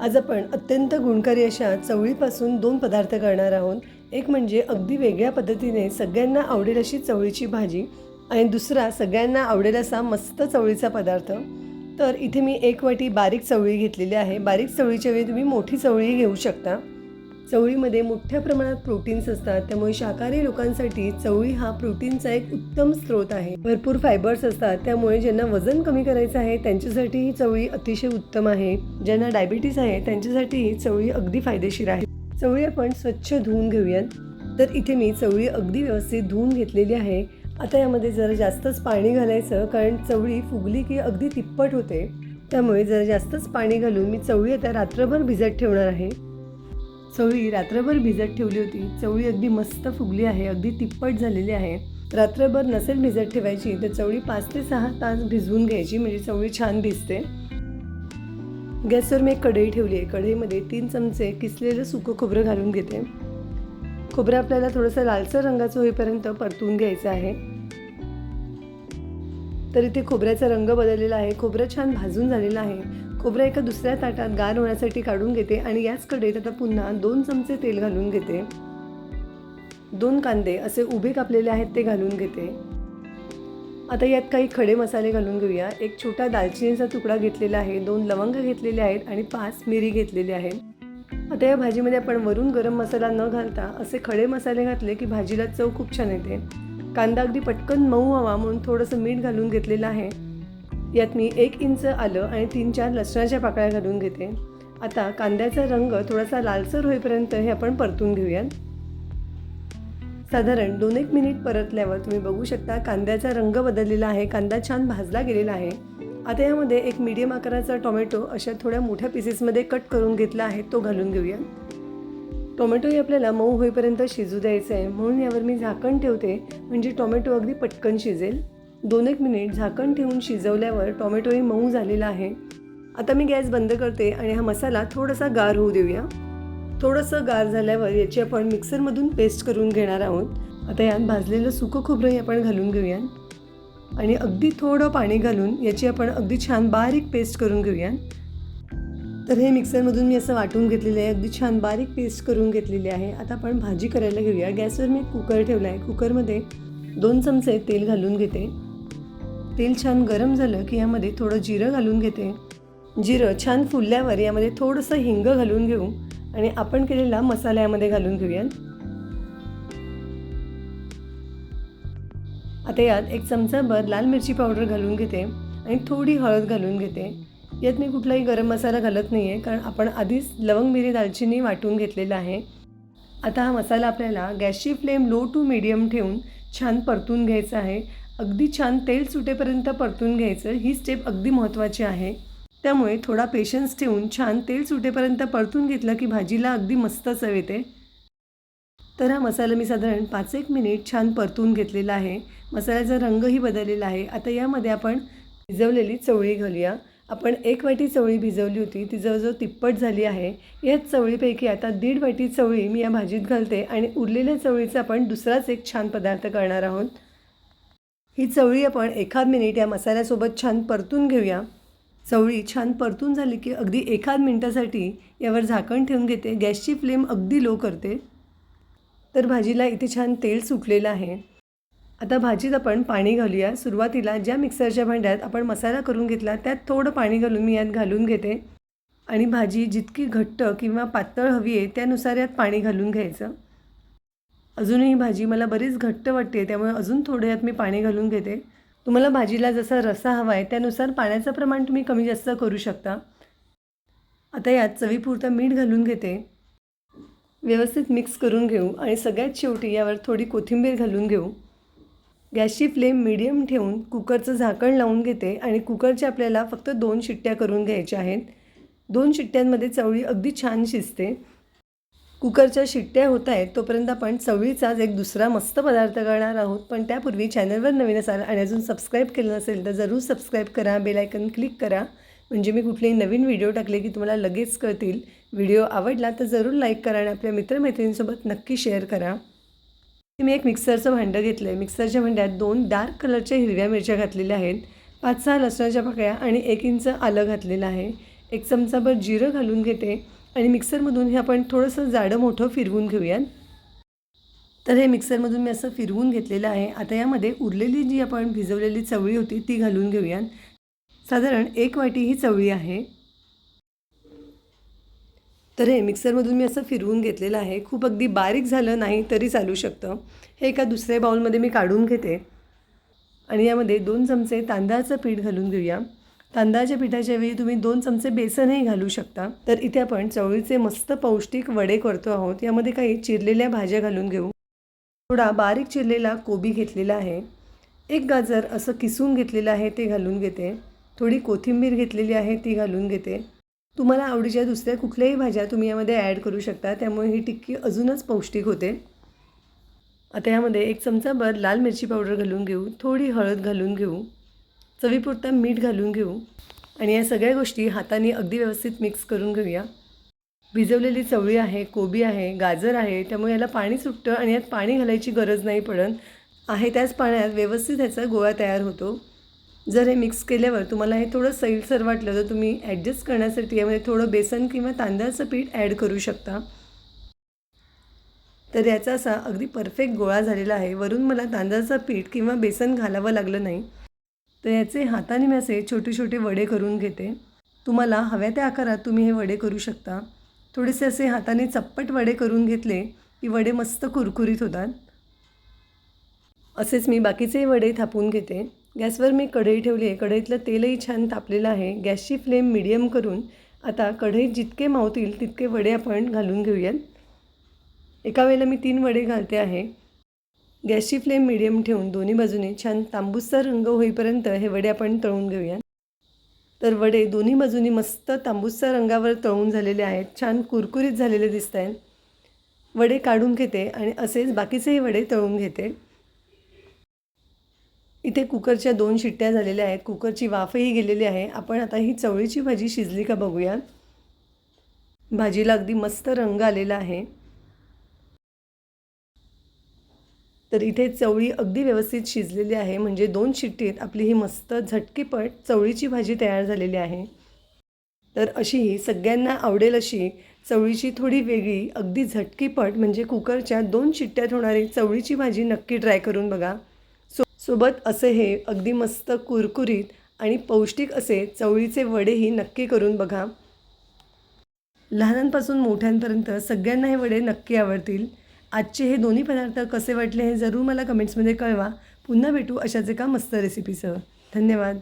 आज आपण अत्यंत गुणकारी अशा चवळीपासून दोन पदार्थ करणार आहोत. एक म्हणजे अगदी वेगळ्या पद्धतीने सगळ्यांना आवडेल अशी चवळीची भाजी आणि दुसरा सगळ्यांना आवडेल असा मस्त चवळीचा पदार्थ. तर इथे मी एक वाटी बारीक चवळी घेतलेली आहे. बारीक चवळीच्या वेळी तुम्ही मोठी चवळी घेऊ शकता. चवळीमध्ये मोठ्या प्रमाणात प्रोटीन्स असतात. त्यामुळे शाकाहारी लोकांसाठी चवळी हा प्रोटीनचा एक उत्तम स्रोत आहे. भरपूर फायबर्स असतात. त्यामुळे ज्यांना वजन कमी करायचं आहे त्यांच्यासाठी ही चवळी अतिशय उत्तम आहे. ज्यांना डायबिटीस आहे त्यांच्यासाठी ही चवळी अगदी फायदेशीर आहे. चवळी आपण स्वच्छ धुवून घेऊयात. तर इथे मी चवळी अगदी व्यवस्थित धुवून घेतलेली आहे. आता यामध्ये जरा जास्तच पाणी घालायचं कारण चवळी फुगली की अगदी तिप्पट होते. त्यामुळे जरा जास्तच पाणी घालून मी चवळी आता रात्रभर भिजत ठेवणार आहे. चवळी रात्रभर भिजत ठेवली होती. चवळी अगदी मस्त फुगली आहे अगदी तिप्पट झालेली आहे. रात्रभर नसेल भिजत ठेवायची तर चवळी पाच ते सहा तास भिजवून घ्यायची म्हणजे चवळी छान भिजते. गॅसवर मी एक कढई ठेवली आहे. कढईमध्ये तीन चमचे किसलेलं सुकं खोबरं घालून घेते. खोबरं आपल्याला थोडंसं लालसर रंगाचं होईपर्यंत परतून घ्यायचं आहे. तर इथे खोबऱ्याचा रंग बदललेला आहे. खोबरं छान भाजून झालेलं आहे. खोबरं एका दुसऱ्या ताटात गार होण्यासाठी काढून घेते आणि याच कडेत आता पुन्हा दोन चमचे तेल घालून घेते. दोन कांदे असे उभे कापलेले आहेत ते घालून घेते. आता यात काही खडे मसाले घालून घेऊया. एक छोटा दालचिनीचा तुकडा घेतलेला आहे दोन लवंग घेतलेले आहेत आणि पाच मिरी घेतलेली आहेत आता या भाजीमध्ये आपण वरून गरम मसाला न घालता असे खडे मसाले घातले की भाजीला चव खूप छान येते. कांदा अगदी पटकन मऊ व्हावा म्हणून थोडंसं मीठ घालून घेतलेलं आहे. यात मी एक इंच आलं आणि तीन चार लसणाच्या पाकळ्या घालून घेते. आता कांद्याचा रंग थोडासा लालसर होईपर्यंत हे आपण परतून घेऊयात. साधारण दोन एक मिनिट परतल्यावर तुम्ही बघू शकता कांद्याचा रंग बदललेला आहे कांदा छान भाजला गेलेला आहे. आता यामध्ये एक मीडियम आकाराचा टोमॅटो अशा थोड्या मोठ्या पीसेसमध्ये कट करून घेतला आहे तो घालून घेऊया टोमॅटोही आपल्याला मऊ होईपर्यंत शिजू द्यायचं आहे म्हणून यावर मी झाकण ठेवते म्हणजे टोमॅटो अगदी पटकन शिजेल. दोन एक मिनिट झाकण ठेवून शिजवल्यावर टोमॅटोही मऊ झालेला आहे. आता मी गॅस बंद करते आणि हा मसाला थोडासा गार होऊ देऊया. थोडंसं गार झाल्यावर याची आपण मिक्सरमधून पेस्ट करून घेणार आहोत. आता यात भाजलेलं सुकं खोबरंही आपण घालून घेऊया आणि अगदी थोडं पाणी घालून याची आपण अगदी छान बारीक पेस्ट करून घेऊया तर हे मिक्सरमधून मी असं वाटून घेतलेलं आहे. अगदी छान बारीक पेस्ट करून घेतलेली आहे. आता आपण भाजी करायला घेऊया. गॅसवर मी कुकर ठेवला आहे कुकरमध्ये दोन चमचे तेल घालून घेते. तेल छान गरम झालं की यामध्ये थोडं जिरं घालून घेते. जिरं छान फुलल्यावर यामध्ये थोडंसं हिंग घालून घेऊ आणि आपण केलेला मसाला यामध्ये घालून घेऊया आता यात एक चमचाभर लाल मिरची पावडर घालून घेते आणि थोडी हळद घालून घेते. यात मी कुठलाही गरम मसाला घालत नाही आहे कारण आपण आधीच लवंग मिरी दालचिनी वाटून घेतलेला आहे. आता हा मसाला आपल्याला गॅसची फ्लेम लो टू मिडियम ठेवून छान परतून घ्यायचा आहे. अगदी छान तेल सुटेपर्यंत परतून घ्यायचं. ही स्टेप अगदी महत्त्वाची आहे. त्यामुळे थोडा पेशन्स ठेवून छान तेल सुटेपर्यंत परतून घेतलं की भाजीला अगदी मस्त चव येते. तर हा मसाला मी साधारण पाच एक मिनिट छान परतून घेतलेला आहे. मसाल्याचा रंगही बदललेला आहे. आता यामध्ये आपण भिजवलेली चवळी घालूया. आपण एक वाटी चवळी भिजवली होती. ती जवळजवळ तिप्पट झाली आहे. याच चवळीपैकी आता दीड वाटी चवळी मी या भाजीत घालते आणि उरलेल्या चवळीचा आपण दुसराच एक छान पदार्थ करणार आहोत. ही चवळी आपण एखाद मिनिट या मसाल्यासोबत छान परतून घेऊया. चवळी छान परतून झाली की अगदी एखाद मिनटासाठी यावर झाकण ठेवून घेते. गॅसची फ्लेम अगदी लो करते. तर भाजीला इथे छान तेल सुटलेलं आहे. आता भाजीत आपण पाणी घालूया. सुरुवातीला ज्या मिक्सरच्या भांड्यात आपण मसाला करून घेतला त्यात थोडं पाणी घालून मी यात घालून घेते. आणि भाजी जितकी घट्ट किंवा पातळ हवी आहे त्यानुसार यात पाणी घालून घ्यायचं. अजूनही भाजी मला बरीच घट्ट वाटते त्यामुळे अजून थोडं यात मी पाणी घालून घेते. तुम्हाला भाजीला जसा रसा हवा आहे त्यानुसार पाण्याचं प्रमाण तुम्ही कमी जास्त करू शकता. आता यात चवीपुरतं मीठ घालून घेते. व्यवस्थित मिक्स करून घेऊ आणि सगळ्यात शेवटी यावर थोडी कोथिंबीर घालून घेऊ. गॅसची फ्लेम मिडियम ठेवून कुकरचं झाकण लावून घेते आणि कुकरच्या आपल्याला फक्त दोन शिट्ट्या करून घ्यायच्या आहेत. दोन शिट्ट्यांमध्ये चवळी अगदी छान शिजते. कुकरच्या शिट्ट्या होत आहेत तोपर्यंत आपण चवळीचाच एक दुसरा मस्त पदार्थ करणार आहोत. पण त्यापूर्वी चॅनलवर नवीन असाल आणि अजून सबस्क्राईब केलं नसेल तर जरूर सबस्क्राईब करा बेलायकन क्लिक करा. म्हणजे मी कुठलेही नवीन व्हिडिओ टाकले की तुम्हाला लगेच कळतील. व्हिडिओ आवडला तर जरूर लाईक करा आणि आपल्या मित्रमैत्रिणींसोबत नक्की शेअर करा. मी एक मिक्सरचं भांडं घेतलं आहे मिक्सरच्या भांड्यात दोन डार्क कलरच्या हिरव्या मिरच्या घातलेल्या आहेत. पाच सहा लसणाच्या पाकळ्या आणि एक इंच आलं घातलेलं आहे. एक चमचाभर जिरं घालून घेते. आणि मिक्सरमधून हे आपण थोडंसं जाडं मोठं फिरवून घेऊयात. तर हे मिक्सरमधून मी असं फिरवून घेतलेलं आहे. आता यामध्ये उरलेली जी आपण भिजवलेली चवळी होती ती घालून घेऊयात. साधारण एक वाटी ही चवळी आहे. तर हे मिक्सरमधून मी असं फिरवून घेतलेलं आहे. खूप अगदी बारीक झालं नाही तरी चालू शकतं. हे एका दुसऱ्या बाउलमध्ये मी काढून घेते. आणि यामध्ये दोन चमचे तांदळाचं पीठ घालून घेऊया. तांदळाच्या पिठाच्या वेळी तुम्ही दोन चमचे बेसनही घालू शकता. तर इथे आपण चवळीचे मस्त पौष्टिक वडे करतो आहोत. यामध्ये काही चिरलेल्या भाज्या घालून घेऊ. थोडा बारीक चिरलेला कोबी घेतलेला आहे. एक गाजर असं किसून घेतलेलं आहे ते घालून घेते. थोडी कोथिंबीर घेतलेली आहे ती घालून घेते. तुम्हाला आवडीच्या दुसऱ्या कुठल्याही भाज्या तुम्ही यामध्ये ॲड करू शकता. त्यामुळे ही टिक्की अजूनच पौष्टिक होते. आता यामध्ये एक चमचाभर लाल मिरची पावडर घालून घेऊ. थोडी हळद घालून घेऊ. चवीपुरता मीठ घालून घेऊ आणि या सगळ्या गोष्टी हाताने अगदी व्यवस्थित मिक्स करून घेऊया. भिजवलेली चवळी आहे कोबी आहे गाजर आहे त्यामुळे याला पाणी सुटतं आणि यात पाणी घालायची गरज नाही पडत. आहे त्याच पाण्यात व्यवस्थित ह्याचा गोळा तयार होतो. जर हे मिक्स केल्यावर तुम्हाला हे थोडं सैलसर वाटलं तर तुम्ही ॲडजस्ट करण्यासाठी यामध्ये थोडं बेसन किंवा तांदळाचं पीठ ॲड करू शकता. तर याचा असा अगदी परफेक्ट गोळा झालेला आहे. वरून मला तांदळाचं पीठ किंवा बेसन घालावं लागलं नाही. तर याचे हाताने मी असे छोटे छोटे वडे करून घेते. तुम्हाला हव्या त्या आकारात तुम्ही हे वडे करू शकता. थोडेसे असे हाताने चप्पट वडे करून घेतले की वडे मस्त कुरकुरीत होतात. असेच मी बाकीचे वडे थापून घेते. गॅसवर मी कढई ठेवली आहे. कढईतलं तेलही छान तापलेलं आहे. गॅसची फ्लेम मिडियम करून आता कढईत जितके मावतील तितके वडे आपण घालून घेऊयात. एका वेळेला मी तीन वडे घालते आहे. गॅसची फ्लेम मिडियम ठेवून दोन्ही बाजूने छान तांबूसचा रंग होईपर्यंत हे वडे आपण तळून घेऊया. तर वडे दोन्ही बाजूनी मस्त तांबूसच्या रंगावर तळून झालेले आहेत. छान कुरकुरीत झालेले दिसत आहेत वडे काढून घेते आणि असेच बाकीचेही वडे तळून घेते. इथे कुकरच्या दोन शिट्ट्या झालेल्या आहेत. कुकरची वाफही गेलेली आहे. आपण आता ही चवळीची भाजी शिजली का बघूया. भाजीला अगदी मस्त रंग आलेला आहे. तर इथे चवळी अगदी व्यवस्थित शिजलेली आहे. म्हणजे दोन शिट्टीत आपली ही मस्त झटकीपट चवळीची भाजी तयार झालेली आहे. तर अशी ही सगळ्यांना आवडेल अशी चवळीची थोडी वेगळी अगदी झटकीपट म्हणजे कुकरच्या दोन शिट्ट्यात होणारी चवळीची भाजी नक्की ट्राय करून बघा. सो सोबत असे हे अगदी मस्त कुरकुरीत आणि पौष्टिक असे चवळीचे वडेही नक्की करून बघा. लहानांपासून मोठ्यांपर्यंत सगळ्यांना हे वडे नक्की आवडतील. आजचे हे दोन्ही पदार्थ कसे वाटले हे जरूर मला कमेंट्समध्ये कळवा. पुन्हा भेटू अशाच एका मस्त रेसिपीसह धन्यवाद.